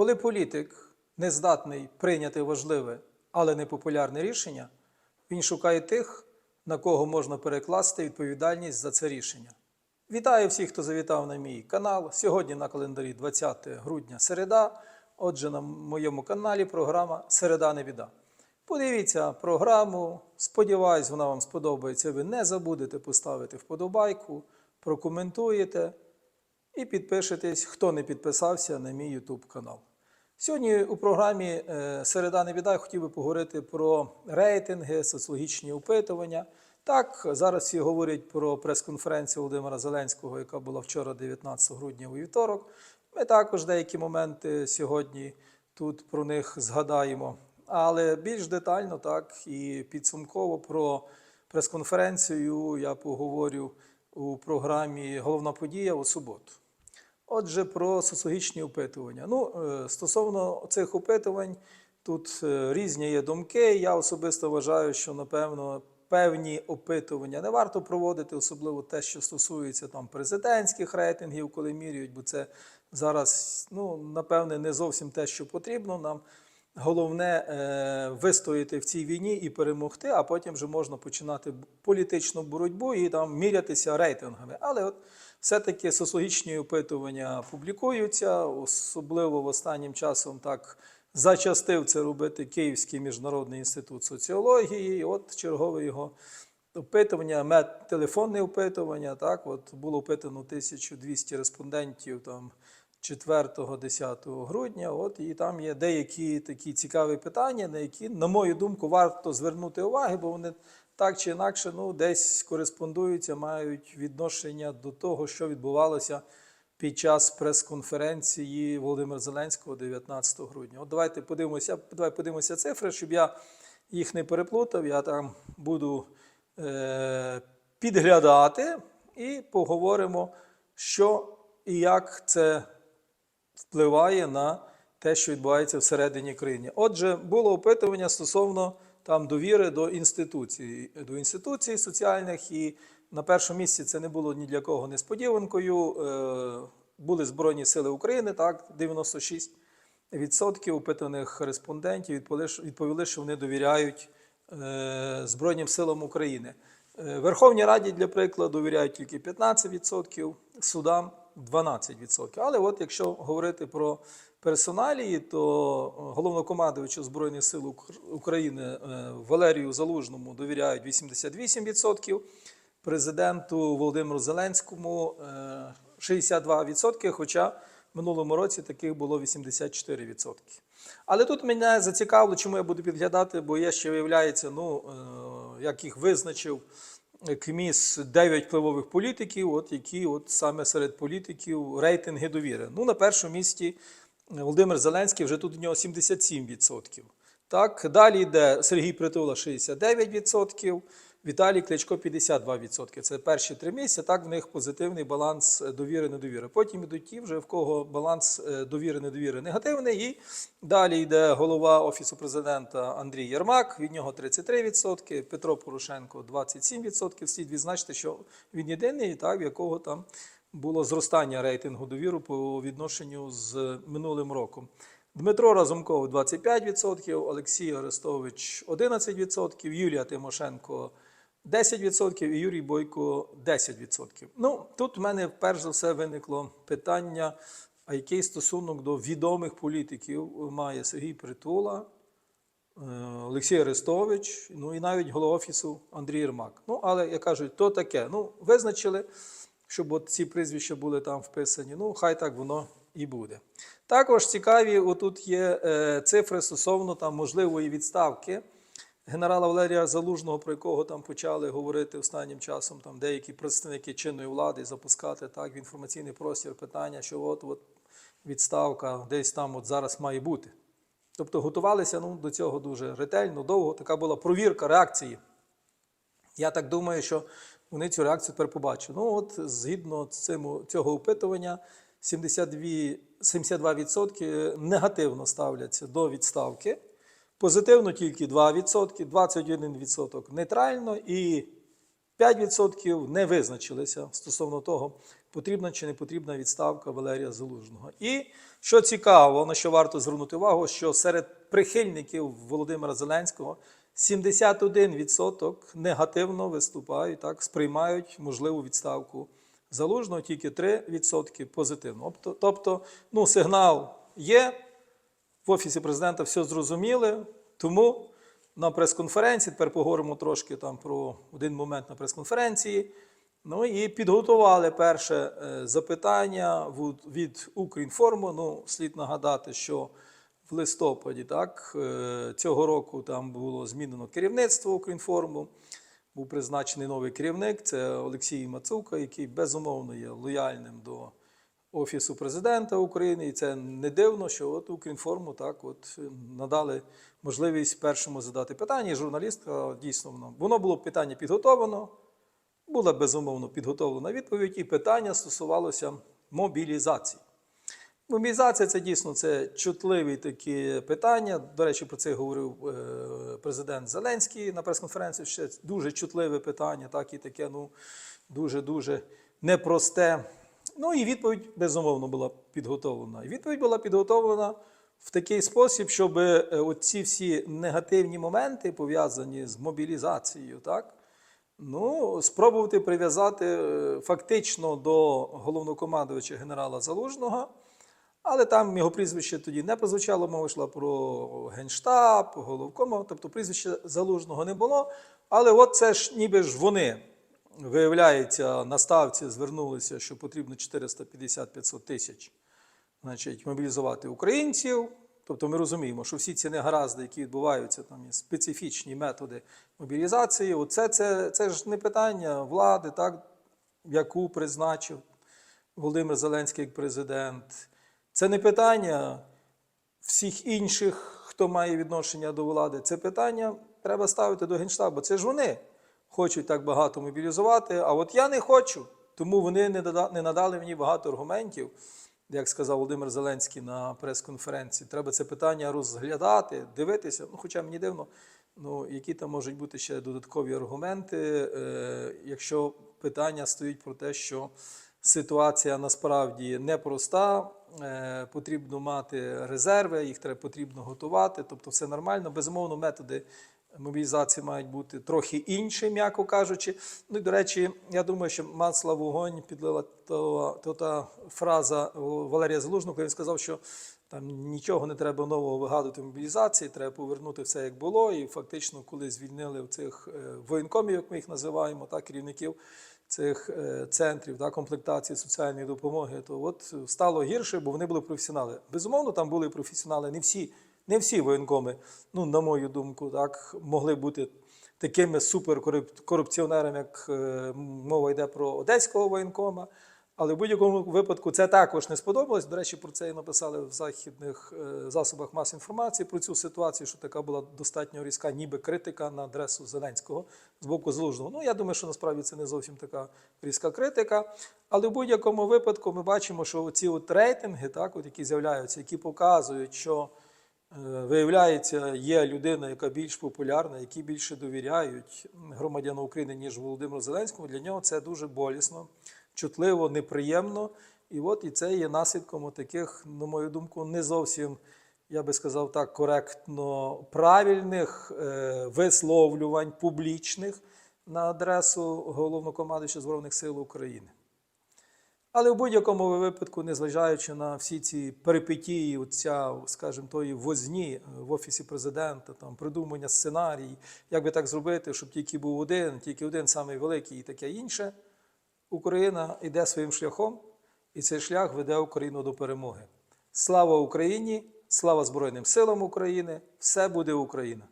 Коли політик не здатний прийняти важливе, але непопулярне рішення, він шукає тих, на кого можна перекласти відповідальність за це рішення. Вітаю всіх, хто завітав на мій канал. Сьогодні на календарі 20 грудня середа. Отже, на моєму каналі програма Середа не біда. Подивіться програму. Сподіваюсь, вона вам сподобається. Ви не забудете поставити вподобайку, прокоментуєте і підпишетесь, хто не підписався на мій YouTube канал. Сьогодні у програмі е, Середа не я хотів би поговорити про рейтинги, соціологічні опитування. Так, зараз всі говорять про прес-конференцію Володимира Зеленського, яка була вчора, 19 грудня у вівторок. Ми також деякі моменти сьогодні тут про них згадаємо. Але більш детально, так і підсумково про прес-конференцію я поговорю у програмі Головна подія у суботу. Отже, про соціологічні опитування. Ну, е, стосовно цих опитувань, тут е, різні є думки. Я особисто вважаю, що напевно певні опитування не варто проводити, особливо те, що стосується там президентських рейтингів, коли міряють, бо це зараз, ну, напевне, не зовсім те, що потрібно нам. Головне е, вистояти в цій війні і перемогти, а потім вже можна починати політичну боротьбу і там мірятися рейтингами. Але от все-таки соціологічні опитування публікуються, особливо в останнім часом так зачастив це робити Київський міжнародний інститут соціології. І от чергове його опитування, телефонне опитування. Так, от було опитано 1200 респондентів там. 4-10 грудня, от і там є деякі такі цікаві питання, на які, на мою думку, варто звернути увагу, бо вони так чи інакше ну, десь кореспондуються, мають відношення до того, що відбувалося під час прес-конференції Володимира Зеленського 19 грудня. От давайте подивимося, давай подивимося цифри, щоб я їх не переплутав. Я там буду е, підглядати і поговоримо, що і як це впливає на те, що відбувається всередині країни. Отже, було опитування стосовно там довіри до інституцій, до інституцій соціальних, і на першому місці це не було ні для кого несподіванкою. Е, Були Збройні Сили України, так, 96% опитаних респондентів відповіли, що- вони довіряють е, Збройним силам України. Е, Верховній Раді, для прикладу, довіряють тільки 15%, судам 12%. Але от якщо говорити про персоналії, то головнокомандувачу Збройних сил України е, Валерію Залужному довіряють 88%, президенту Володимиру Зеленському е, 62%, хоча в минулому році таких було 84%. Але тут мене зацікавило, чому я буду підглядати, бо є ще виявляється, ну, е, як їх визначив КМІС 9 впливових політиків, от які от саме серед політиків рейтинги довіри. Ну, на першому місці Володимир Зеленський, вже тут у нього 77%. Так, далі йде Сергій Притула 69%, Віталій Кличко 52%. Це перші три місця. Так, в них позитивний баланс е, довіри-недовіри. Потім ідуть ті, вже в кого баланс е, довіри-недовіри негативний. І далі йде голова Офісу президента Андрій Єрмак, від нього 33%, Петро Порошенко 27%. Слід відзначити, що він єдиний, так, в якого там було зростання рейтингу довіру по відношенню з минулим роком. Дмитро Разумков 25%, Олексій Арестович 11%, Юлія Тимошенко 10% і Юрій Бойко 10%. Ну, тут в мене перш за все виникло питання, а який стосунок до відомих політиків має Сергій Притула, е, Олексій Арестович, ну і навіть голова офісу Андрій Єрмак. Ну, але я кажу, то таке. Ну, визначили, щоб от ці прізвища були там вписані. Ну, хай так воно і буде. Також цікаві, отут є е, цифри стосовно там можливої відставки генерала Валерія Залужного, про якого там почали говорити останнім часом там деякі представники чинної влади запускати так в інформаційний простір питання, що от, от відставка десь там от зараз має бути. Тобто готувалися ну, до цього дуже ретельно, довго. Така була провірка реакції. Я так думаю, що вони цю реакцію тепер побачать. Ну, от згідно цим, цього опитування, 72, 72% негативно ставляться до відставки, позитивно тільки 2%, 21% нейтрально і 5% не визначилися стосовно того, потрібна чи не потрібна відставка Валерія Залужного. І що цікаво, на що варто звернути увагу, що серед прихильників Володимира Зеленського 71% негативно виступають, так, сприймають можливу відставку Залужного, тільки 3% позитивно. Тобто, ну, сигнал є, в Офісі президента все зрозуміли, тому на прес-конференції, тепер поговоримо трошки там про один момент на прес-конференції. Ну і підготували перше е, запитання від- Укрінформу. Ну, слід нагадати, що в листопаді так, е, цього року там було змінено керівництво Укрінформу. Був призначений новий керівник, це Олексій Мацука, який безумовно є лояльним до Офісу президента України. І це не дивно, що от Укрінформу так от е, надали можливість першому задати питання. І журналістка дійсно воно, воно було питання підготовлено, була безумовно підготовлена відповідь, і питання стосувалося мобілізації. Мобілізація це дійсно це чутливі такі питання. До речі, про це говорив е, президент Зеленський на прес-конференції. Ще дуже чутливе питання, так і таке, ну дуже дуже непросте. Ну і відповідь безумовно була підготовлена. І відповідь була підготовлена в такий спосіб, щоб е, оці всі негативні моменти пов'язані з мобілізацією, так. Ну, спробувати прив'язати е, фактично до головнокомандувача генерала Залужного, але там його прізвище тоді не прозвучало, мова йшла про Генштаб, головкома, тобто прізвища Залужного не було. Але от це ж ніби ж вони, виявляється, на ставці звернулися, що потрібно 450-500 тисяч значить, мобілізувати українців. Тобто ми розуміємо, що всі ці негаразди, які відбуваються, там є специфічні методи мобілізації. Оце це, це ж не питання влади, так, яку призначив Володимир Зеленський як президент. Це не питання всіх інших, хто має відношення до влади. Це питання треба ставити до Генштабу. Це ж вони хочуть так багато мобілізувати, а от я не хочу. Тому вони не надали мені багато аргументів, як сказав Володимир Зеленський на прес-конференції. Треба це питання розглядати, дивитися. Ну, хоча мені дивно, ну, які там можуть бути ще додаткові аргументи, е, якщо питання стоїть про те, що ситуація насправді непроста, е, потрібно мати резерви, їх треба потрібно готувати, тобто все нормально. Безумовно, методи мобілізації мають бути трохи інші, м'яко кажучи. Ну і до речі, я думаю, що масла вогонь підлила то, то та фраза Валерія Залужного, коли він сказав, що там нічого не треба нового вигадувати в мобілізації, треба повернути все як було. І фактично, коли звільнили цих е, воєнкомів, як ми їх називаємо, так, керівників цих е, центрів да, комплектації соціальної допомоги, то от стало гірше, бо вони були професіонали. Безумовно, там були професіонали, не всі, не всі воєнкоми, ну, на мою думку, так, могли бути такими суперкорупціонерами, як е, мова йде про одеського воєнкома. Але в будь-якому випадку це також не сподобалось. До речі, про це і написали в західних е, засобах масової інформації про цю ситуацію, що така була достатньо різка, ніби критика на адресу Зеленського з боку Залужного. Ну я думаю, що насправді це не зовсім така різка критика. Але в будь-якому випадку ми бачимо, що ці от рейтинги, так, от які з'являються, які показують, що виявляється, є людина, яка більш популярна, які більше довіряють громадянам України, ніж Володимиру Зеленському. Для нього це дуже болісно чутливо, неприємно. І от і це є наслідком таких, на мою думку, не зовсім, я би сказав так, коректно правильних е, висловлювань публічних на адресу головнокомандуюча Збройних сил України. Але в будь-якому випадку, незважаючи на всі ці перипетії, оця, скажімо, тої возні в офісі президента, там придумання сценарій, як би так зробити, щоб тільки був один, тільки один самий великий і таке інше. Україна йде своїм шляхом, і цей шлях веде Україну до перемоги. Слава Україні! Слава Збройним силам України! Все буде Україна!